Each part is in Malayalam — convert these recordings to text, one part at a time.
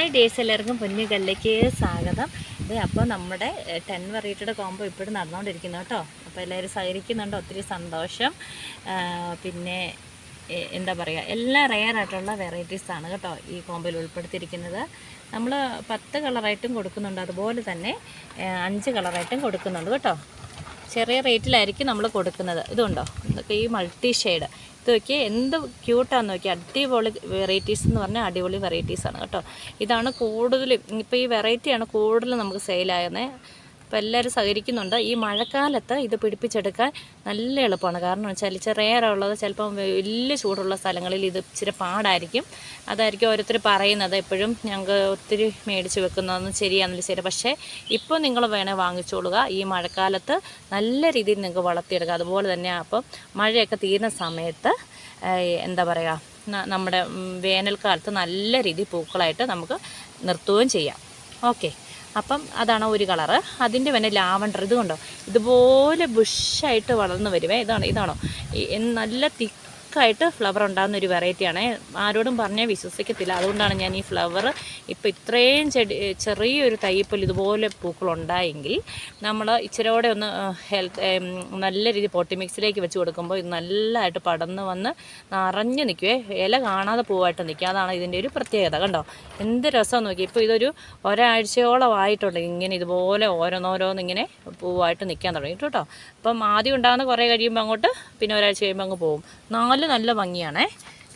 ഹായ് ഡേസ് എല്ലാവർക്കും പൊന്നു കല്ലേക്ക് സ്വാഗതം. ഇത് അപ്പോൾ നമ്മുടെ ടെൻ വെറൈറ്റിയുടെ കോംബോ ഇപ്പോഴും നടന്നുകൊണ്ടിരിക്കുന്നു കേട്ടോ. അപ്പോൾ എല്ലാവരും സഹകരിക്കുന്നുണ്ട്. ഒത്തിരി സന്തോഷം. പിന്നെ എന്താ പറയുക എല്ലാ റെയർ ആയിട്ടുള്ള വെറൈറ്റീസാണ് കേട്ടോ ഈ കോമ്പോയിൽ ഉൾപ്പെടുത്തിയിരിക്കുന്നത്. നമ്മൾ പത്ത് കളറായിട്ടും കൊടുക്കുന്നുണ്ട്. അതുപോലെ തന്നെ അഞ്ച് കളറായിട്ടും കൊടുക്കുന്നുണ്ട് കേട്ടോ. ചെറിയ റേറ്റിലായിരിക്കും നമ്മൾ കൊടുക്കുന്നത്. ഇതുണ്ടോ? ഈ മൾട്ടി ഷെയ്ഡ് ഇത് നോക്കി എന്ത് ക്യൂട്ടാന്ന് നോക്കി അടിപൊളി വെറൈറ്റീസ് എന്ന് പറഞ്ഞാൽ അടിപൊളി വെറൈറ്റീസാണ് കേട്ടോ. ഇതാണ് കൂടുതലും ഇപ്പോൾ ഈ വെറൈറ്റിയാണ് കൂടുതലും നമുക്ക് സെയിലാകുന്നത് അപ്പോൾ എല്ലാവരും സഹകരിക്കുന്നുണ്ട്. ഈ മഴക്കാലത്ത് ഇത് പിടിപ്പിച്ചെടുക്കാൻ നല്ല എളുപ്പമാണ്. കാരണം വെച്ചാൽ ചെറിയ ഉള്ളത് ചിലപ്പം വലിയ ചൂടുള്ള സ്ഥലങ്ങളിൽ ഇത് ഇച്ചിരി പാടായിരിക്കും. അതായിരിക്കും ഓരോരുത്തർ പറയുന്നത് എപ്പോഴും ഞങ്ങൾക്ക് ഒത്തിരി മേടിച്ച് വെക്കുന്നതൊന്നും ശരിയാണെന്നില്ല ശരി. പക്ഷേ ഇപ്പോൾ നിങ്ങൾ വേണേൽ വാങ്ങിച്ചോളുക. ഈ മഴക്കാലത്ത് നല്ല രീതിയിൽ നിങ്ങൾക്ക് വളർത്തിയെടുക്കുക അതുപോലെ തന്നെ അപ്പം മഴയൊക്കെ തീരുന്ന സമയത്ത് എന്താ പറയുക നമ്മുടെ വേനൽക്കാലത്ത് നല്ല രീതിയിൽ പൂക്കളായിട്ട് നമുക്ക് നിർത്തുകയും ചെയ്യാം. ഓക്കെ. അപ്പം അതാണ് ഒരു കളറ്. അതിന്റെ പിന്നെ ലാവണ്ടർ. ഇത് കണ്ടോ ഇതുപോലെ ബുഷായിട്ട് വളർന്നു വരുമേ ഇതാണ് ഇതാണോ? നല്ല നല്ല തിക്കായിട്ട് ഫ്ലവർ ഉണ്ടാകുന്ന ഒരു വെറൈറ്റിയാണ് ആരോടും പറഞ്ഞാൽ വിശ്വസിക്കത്തില്ല. അതുകൊണ്ടാണ് ഞാൻ ഈ ഫ്ലവർ ഇപ്പോൾ ഇത്രയും ചെടി ചെറിയൊരു തയ്യപ്പിൽ ഇതുപോലെ പൂക്കളുണ്ടായെങ്കിൽ നമ്മൾ ഇച്ചിരോടെ ഒന്ന് ഹെൽത്ത് നല്ല രീതിയിൽ പൊട്ടി മിക്സിലേക്ക് വെച്ച് കൊടുക്കുമ്പോൾ ഇത് നല്ലതായിട്ട് പടന്ന് വന്ന് നിറഞ്ഞു നിൽക്കുവേ. ഇല കാണാതെ പൂവായിട്ട് നിൽക്കുക. അതാണ് ഇതിന്റെ ഒരു പ്രത്യേകത. കണ്ടോ? എന്ത് രസം നോക്കി ഇപ്പോൾ ഇതൊരു ഒരാഴ്ചയോളം ആയിട്ടുണ്ട്. ഇങ്ങനെ ഇതുപോലെ ഓരോന്നോരോന്ന് ഇങ്ങനെ പൂവായിട്ട് നിൽക്കാൻ തുടങ്ങിയിട്ട് കേട്ടോ? അപ്പം ആദ്യം ഉണ്ടാകുന്ന കുറേ കഴിയുമ്പോൾ അങ്ങോട്ട് പിന്നെ ഒരാഴ്ച കഴിയുമ്പോൾ അങ്ങ് പോകും നാല് നല്ല ഭംഗിയാണേ.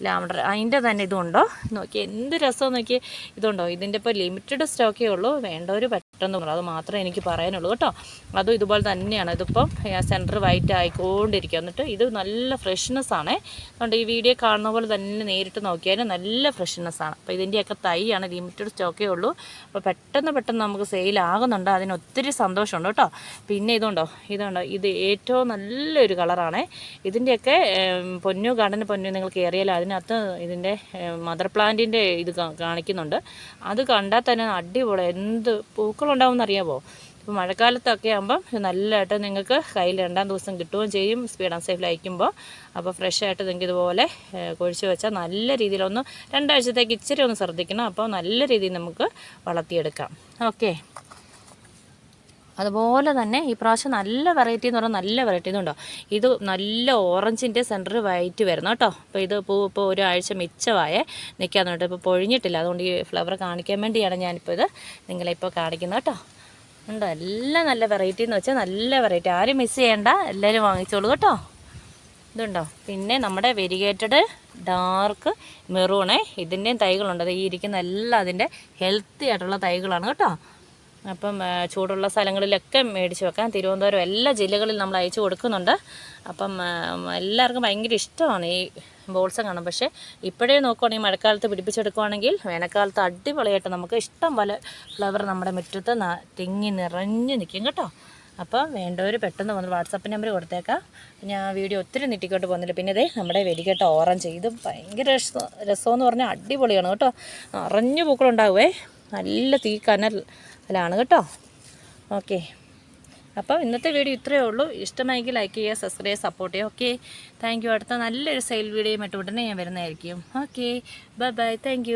ലാവണ്ടർ അതിന്റെ തന്നെ ഇതുണ്ടോ? നോക്കി എന്ത് രസം നോക്കി ഇതുണ്ടോ? ഇതിന്റെ ഇപ്പോൾ ലിമിറ്റഡ് സ്റ്റോക്കേ ഉള്ളൂ. വേണ്ടവർ പെട്ടെന്ന്. അത് മാത്രമേ എനിക്ക് പറയാനുള്ളൂ കേട്ടോ. അതും ഇതുപോലെ തന്നെയാണ്. ഇതിപ്പം സെന്റർ വൈറ്റ് ആയിക്കൊണ്ടിരിക്കുക. എന്നിട്ട് ഇത് നല്ല ഫ്രഷ്നെസ് ആണേ. അതുകൊണ്ട് ഈ വീഡിയോ കാണുന്ന പോലെ തന്നെ നേരിട്ട് നോക്കിയാൽ നല്ല ഫ്രഷ്നെസ് ആണ്. അപ്പോൾ ഇതിന്റെയൊക്കെ തൈയാണ് ലിമിറ്റഡ് സ്റ്റോക്കേ ഉള്ളൂ. അപ്പോൾ പെട്ടെന്ന് പെട്ടെന്ന് നമുക്ക് സെയിൽ ആകുന്നുണ്ട്. അതിന് ഒത്തിരി സന്തോഷമുണ്ട് കേട്ടോ. പിന്നെ ഇതുണ്ടോ? ഇതുണ്ടോ? ഇത് ഏറ്റവും നല്ലൊരു കളറാണേ ഇതിന്റെയൊക്കെ പൊന്നു ഗാർഡന് പൊന്നു നിങ്ങൾ കയറിയാൽ അതിനകത്ത് ഇതിന്റെ മദർ പ്ലാന്റിന്റെ ഇത് കാണിക്കുന്നുണ്ട്. അത് കണ്ടാൽ തന്നെ അടിപൊളി. എന്ത് പൂക്കളുണ്ടാവും എന്നറിയാമോ ഇപ്പോൾ മഴക്കാലത്തൊക്കെ ആകുമ്പം നല്ലതായിട്ട് നിങ്ങൾക്ക് കയ്യിൽ രണ്ടാം ദിവസം കിട്ടുകയും ചെയ്യും സ്പീഡ് ആൻഡ് സേഫിൽ അയക്കുമ്പോൾ അപ്പോൾ ഫ്രഷ് ആയിട്ട് നിങ്ങൾക്ക് ഇതുപോലെ കുഴിച്ച് വെച്ചാൽ നല്ല രീതിയിലൊന്ന് രണ്ടാഴ്ചത്തേക്ക് ഇച്ചിരി ഒന്ന് ശ്രദ്ധിക്കണം. അപ്പോൾ നല്ല രീതിയിൽ നമുക്ക് വളർത്തിയെടുക്കാം. ഓക്കെ. അതുപോലെ തന്നെ ഈ പ്രാവശ്യം നല്ല വെറൈറ്റി എന്ന് പറഞ്ഞാൽ നല്ല വെറൈറ്റി ഇതുണ്ടോ? ഇത് നല്ല ഓറഞ്ചിന്റെ സെന്റർ വൈറ്റ് വരുന്നു കേട്ടോ. അപ്പോൾ ഇത് പൂ ഇപ്പോൾ ഒരാഴ്ച മിച്ചമായേ നിൽക്കാൻ കേട്ടോ ഇപ്പോൾ പൊഴിഞ്ഞിട്ടില്ല. അതുകൊണ്ട് ഈ ഫ്ലവർ കാണിക്കാൻ വേണ്ടിയാണ് ഞാനിപ്പോൾ ഇത് നിങ്ങളെ ഇപ്പോൾ കാണിക്കുന്നത് കേട്ടോ. ഉണ്ടോ? എല്ലാം നല്ല വെറൈറ്റി എന്ന് വെച്ചാൽ നല്ല വെറൈറ്റി ആരും മിസ് ചെയ്യേണ്ട. എല്ലാവരും വാങ്ങിച്ചോളൂ കേട്ടോ. ഇതുണ്ടോ? പിന്നെ നമ്മുടെ വെരിഗേറ്റഡ് ഡാർക്ക് മെറൂണേ ഇതിന്റെയും തൈകളുണ്ട്. അത് ഈ ഇരിക്കുന്ന എല്ലാം അതിന്റെ ഹെൽത്തി ആയിട്ടുള്ള തൈകളാണ് കേട്ടോ. അപ്പം ചൂടുള്ള സ്ഥലങ്ങളിലൊക്കെ മേടിച്ച് വെക്കാം. തിരുവനന്തപുരം എല്ലാ ജില്ലകളിലും നമ്മൾ അയച്ചു കൊടുക്കുന്നുണ്ട്. അപ്പം എല്ലാവർക്കും ഭയങ്കര ഇഷ്ടമാണ് ഈ ബോൾസം കാണും പക്ഷേ ഇപ്പോഴേ നോക്കുവാണെങ്കിൽ മഴക്കാലത്ത് പിടിപ്പിച്ചെടുക്കുവാണെങ്കിൽ വേനൽക്കാലത്ത് അടിപൊളിയായിട്ട് നമുക്ക് ഇഷ്ടം പോലെ ഫ്ലവർ നമ്മുടെ മുറ്റത്ത് തിങ്ങി നിറഞ്ഞ് നിൽക്കും കേട്ടോ. അപ്പം വേണ്ടവർ പെട്ടെന്ന് വന്ന് വാട്സപ്പ് നമ്പർ കൊടുത്തേക്കാം. ഞാൻ വീഡിയോ ഒത്തിരി നീട്ടിക്കോട്ട് പോകുന്നില്ല പിന്നെ ഇതേ നമ്മുടെ വെടികെട്ട ഓറഞ്ച്. ഇത് ഭയങ്കര രസം രസമെന്ന് പറഞ്ഞാൽ അടിപൊളിയാണ് കേട്ടോ. നിറഞ്ഞു പൂക്കളുണ്ടാവുമേ നല്ല തീ കനലാണ് കേട്ടോ. ഓക്കെ അപ്പോൾ ഇന്നത്തെ വീഡിയോ ഇത്രയേ ഉള്ളൂ. ഇഷ്ടമായെങ്കിൽ ലൈക്ക് ചെയ്യുക സബ്സ്ക്രൈബ് സപ്പോർട്ട് ചെയ്യുക. ഓക്കെ താങ്ക് യു അടുത്ത നല്ലൊരു സെയിൽ വീഡിയോ മറ്റുടനെ ഞാൻ വരുന്നതായിരിക്കും. Okay bye bye thank